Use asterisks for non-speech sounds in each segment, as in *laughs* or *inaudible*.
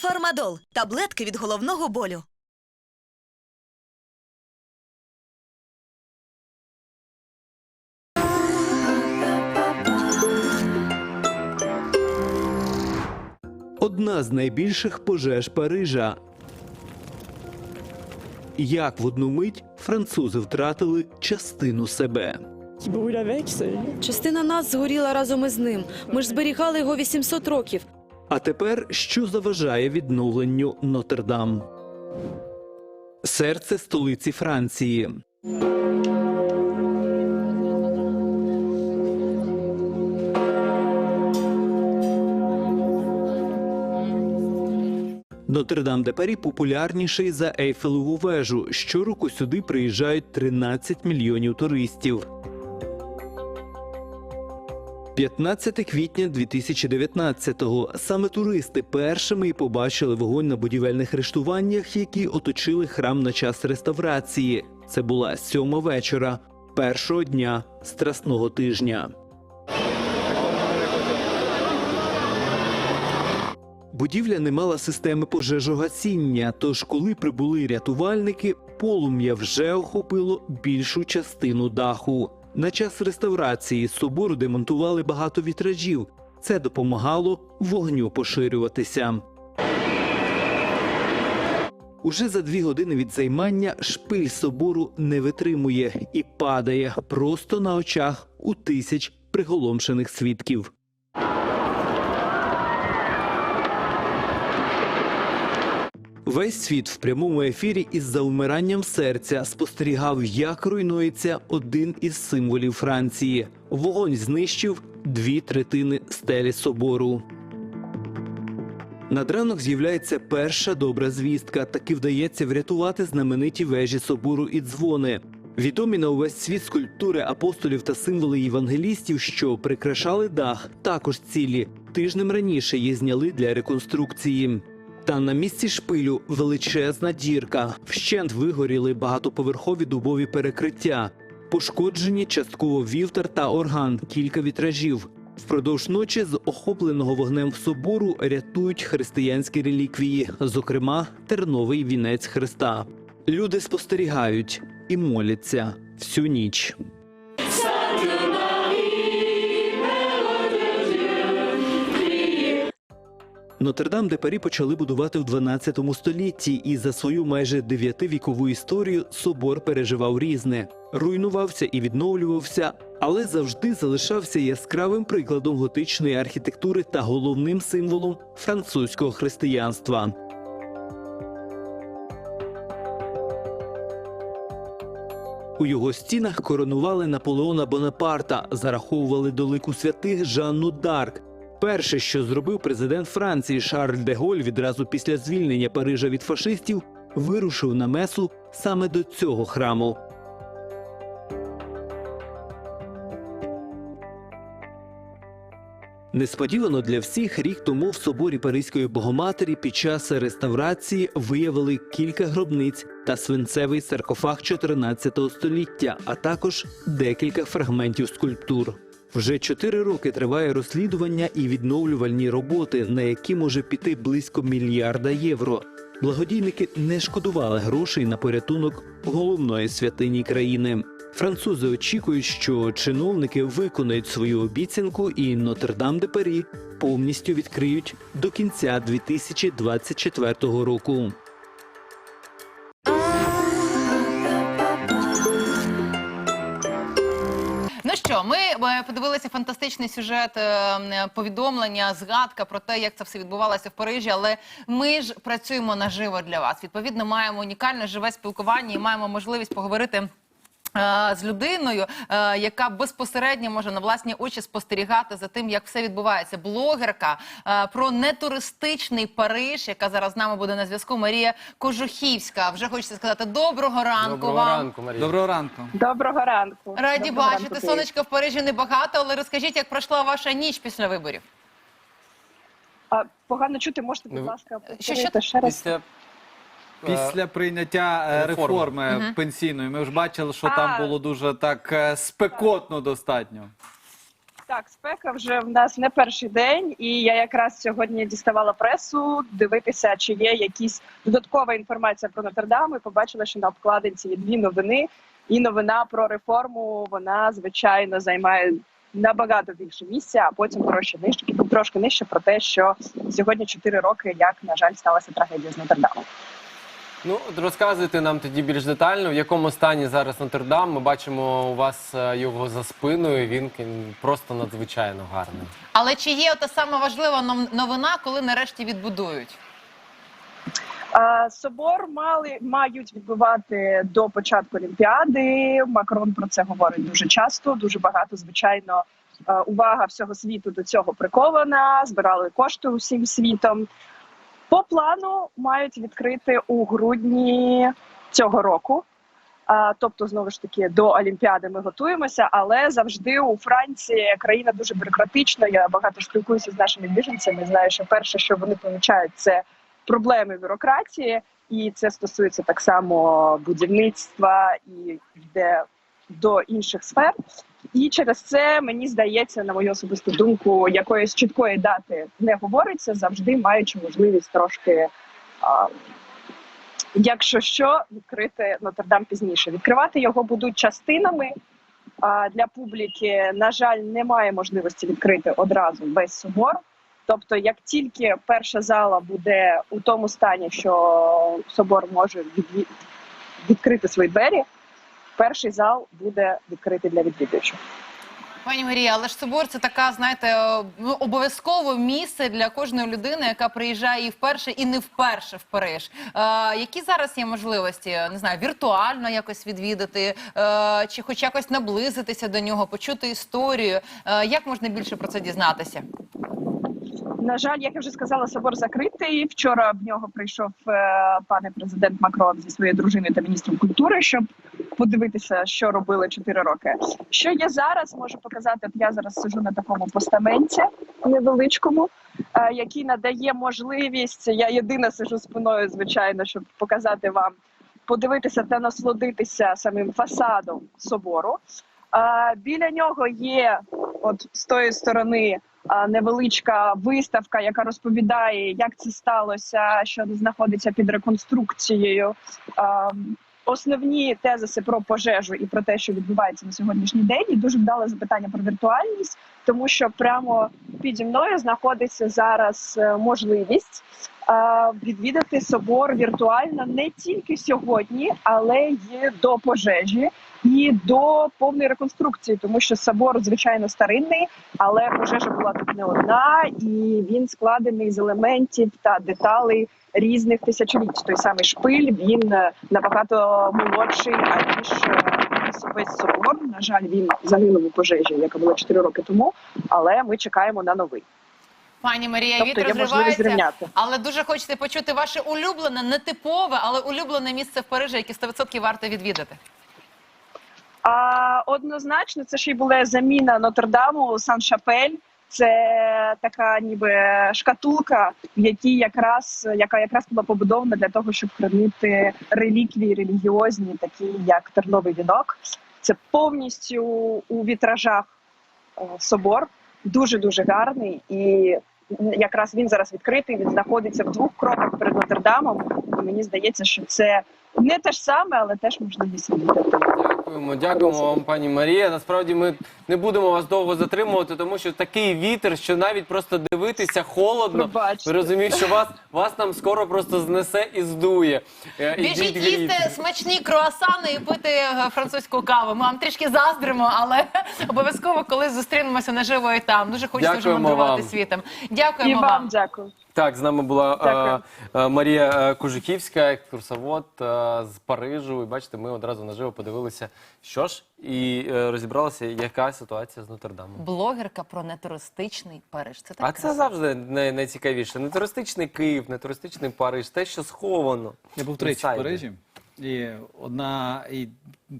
Фармадол таблетки від головного болю. Одна з найбільших пожеж Парижа. Як в одну мить французи втратили частину себе. Частина нас згоріла разом із ним. Ми ж зберігали його 800 років. А тепер що заважає відновленню Нотр-Дам? Серце столиці Франції. Нотр-Дам де Парі популярніший за Ейфелеву вежу. Щороку сюди приїжджають 13 мільйонів туристів. 15 квітня 2019-го. Саме туристи першими і побачили вогонь на будівельних рештуваннях, які оточили храм на час реставрації. Це була сьома вечора, першого дня страсного тижня. Будівля не мала системи пожежогасіння, тож коли прибули рятувальники, полум'я вже охопило більшу частину даху. На час реставрації собору демонтували багато вітражів. Це допомагало вогню поширюватися. Уже за дві години від займання шпиль собору не витримує і падає просто на очах у тисяч приголомшених свідків. Весь світ в прямому ефірі із завмиранням серця спостерігав, як руйнується один із символів Франції. Вогонь знищив дві третини стелі собору. Над ранок з'являється перша добра звістка. Таки вдається врятувати знамениті вежі собору і дзвони. Відомі на увесь світ скульптури апостолів та символи євангелістів, що прикрашали дах, також цілі. Тижнем раніше їх зняли для реконструкції. Та на місці шпилю величезна дірка. Вщент вигоріли багатоповерхові дубові перекриття. Пошкоджені частково вівтар та орган, кілька вітражів. Впродовж ночі з охопленого вогнем в собору рятують християнські реліквії, зокрема терновий вінець Христа. Люди спостерігають і моляться всю ніч. Нотр-Дам де почали будувати в 12 столітті, і за свою майже дев'ятивікову історію собор переживав різне, руйнувався і відновлювався, але завжди залишався яскравим прикладом готичної архітектури та головним символом французького християнства. У його стінах коронували Наполеона Бонапарта, зараховували до лику святих Жанну Дарк. Перше, що зробив президент Франції Шарль де Голь відразу після звільнення Парижа від фашистів, вирушив на месу саме до цього храму. Несподівано для всіх рік тому в соборі Паризької Богоматері під час реставрації виявили кілька гробниць та свинцевий саркофаг 14 століття, а також декілька фрагментів скульптур. Вже чотири роки триває розслідування і відновлювальні роботи, на які може піти близько мільярда євро. Благодійники не шкодували грошей на порятунок головної святині країни. Французи очікують, що чиновники виконають свою обіцянку, і Нотр-Дам де Парі повністю відкриють до кінця 2024 року. Що, ми е, подивилися фантастичний сюжет, е, повідомлення, згадка про те, як це все відбувалося в Парижі. Але ми ж працюємо наживо для вас. Відповідно, маємо унікальне живе спілкування і маємо можливість поговорити. Е, З людиною, е, яка безпосередньо може на власні очі спостерігати за тим, як все відбувається. Блогерка е, про нетуристичний Париж, яка зараз з нами буде на зв'язку. Марія Кожухівська. Вже хочеться сказати доброго ранку Доброго вам. ранку, Марія. Доброго ранку. Доброго ранку. Раді Доброго бачити. ранку, Сонечка в Парижі небагато, але розкажіть, як пройшла ваша ніч після виборів? А, погано чути, можете, будь Ну, ласка, що повторити ще раз. Після, Після прийняття е, реформи. реформи Мгм. пенсійної ми ж бачили, що А. там було дуже так е, спекотно достатньо. Так, спека вже в нас не перший день, і я якраз сьогодні діставала пресу дивитися, чи є якісь додаткова інформація про Нотр-Дам. І побачила, що на обкладинці є дві новини. І новина про реформу вона звичайно займає набагато більше місця, а потім трошки нижче, трошки нижче про те, що сьогодні 4 роки, як на жаль, сталася трагедія з Нотр-Дамом. Ну, от розказуйте нам тоді більш детально, в якому стані зараз Нотр-Дам. Ми бачимо у вас е, його за спиною. Він кін- просто надзвичайно гарний. Але чи є та сама важлива новина, коли нарешті відбудують? Собор мали мають відбувати до початку Олімпіади. Макрон про це говорить дуже часто. Дуже багато, звичайно, е, увага всього світу до цього прикована. Збирали кошти усім світом. По плану мають відкрити у грудні цього року. Тобто, знову ж таки, до Олімпіади ми готуємося, але завжди у Франції країна дуже бюрократична. Я багато спілкуюся з нашими біженцями. Знаю, що перше, що вони помічають, це проблеми бюрократії, і це стосується так само будівництва і йде до інших сфер. І через це мені здається, на мою особисту думку, якоїсь чіткої дати не говориться, завжди маючи можливість трошки. А, Якщо що, відкрити Нотр-Дам пізніше. Відкривати його будуть частинами а, для публіки. На жаль, немає можливості відкрити одразу весь собор. Тобто, як тільки перша зала буде у тому стані, що собор може відкрити свої двері, перший зал буде відкритий для відвідувачів. Пані Марія, але ж собор це така, знаєте, ну, обов'язкове місце для кожної людини, яка приїжджає і вперше, і не вперше в Париж. Е, які зараз є можливості, не знаю, віртуально якось відвідати, е, чи хоч якось наблизитися до нього, почути історію? Е, як можна більше про це дізнатися? На жаль, як я вже сказала, собор закритий. Вчора в нього прийшов е, пане президент Макрон зі своєю дружиною та міністром культури, щоб подивитися, що робили 4 роки. Що я зараз можу показати? От я зараз сижу на такому постаменті невеличкому, е, який надає можливість. Я єдина сижу спиною, звичайно, щоб показати вам, подивитися та насолодитися самим фасадом собору. Е, біля нього є, от з тої сторони, невеличка виставка, яка розповідає, як це сталося, що знаходиться під реконструкцією. Основні тезиси про пожежу і про те, що відбувається на сьогоднішній день, і дуже вдале запитання про віртуальність, тому що прямо піді мною знаходиться зараз е, можливість відвідати собор віртуально не тільки сьогодні, але й до пожежі і до повної реконструкції, тому що собор звичайно старинний, але пожежа була тут не одна, і він складений з елементів та деталей різних тисячоліть. Той самий шпиль він е, набагато молодший, аніж е, весь собор. На жаль, він загинув у пожежі, яка була 4 роки тому. Але ми чекаємо на новий. Пані Марія, Тобто вітер зривається, але дуже хочете почути ваше улюблене, нетипове, але улюблене місце в Парижі, яке 100% варто відвідати. А однозначно, це ще й була заміна Нотр-Даму Сан-Шапель. Це така ніби шкатулка, в якій якраз яка якраз була побудована для того, щоб хранити реліквії релігіозні, такі як терновий вінок. Це повністю у вітражах е, собор, дуже дуже гарний, і якраз він зараз відкритий. Він знаходиться в двох кроках перед Нотр-Дамом. Мені здається, що це не те ж саме, але теж можливість відвідати. Дякуємо, дякуємо вам, пані Марія. Насправді ми не будемо вас довго затримувати, тому що такий вітер, що навіть просто дивитися холодно. Пробачте. Ви розумієте, що вас вас там скоро просто знесе і здує. Е, Біжіть їсти смачні круасани і пити е, французьку каву. Ми вам трішки заздримо, але *laughs* обов'язково колись зустрінемося наживо і там. Дуже хочеться вже Дякуємо мандрувати вам. світом. І Дякуємо вам вам. дякую. Так, з нами була е, е, Марія е, Кужиківська, екскурсовод е, з Парижу. І бачите, ми одразу наживо подивилися, що ж, і е, розібралися, яка ситуація з Нотр-Дамом. Блогерка про нетуристичний Париж. Це так А це красиво. завжди най- найцікавіше. Не туристичний Київ, не туристичний Париж, те, що сховано. Я був тричі в Інсайди. Парижі. І одна і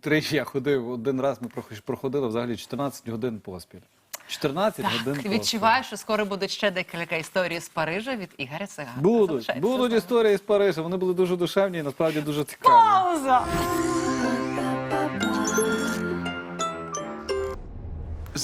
тричі я ходив. Один раз ми прох- проходили взагалі 14 годин поспіль. 14 годин Так, відчуваю, що скоро будуть ще декілька історій з Парижа від Ігоря Цигана. Будуть, будуть історії з Парижа. Вони були дуже душевні і насправді дуже цікаві. Пауза!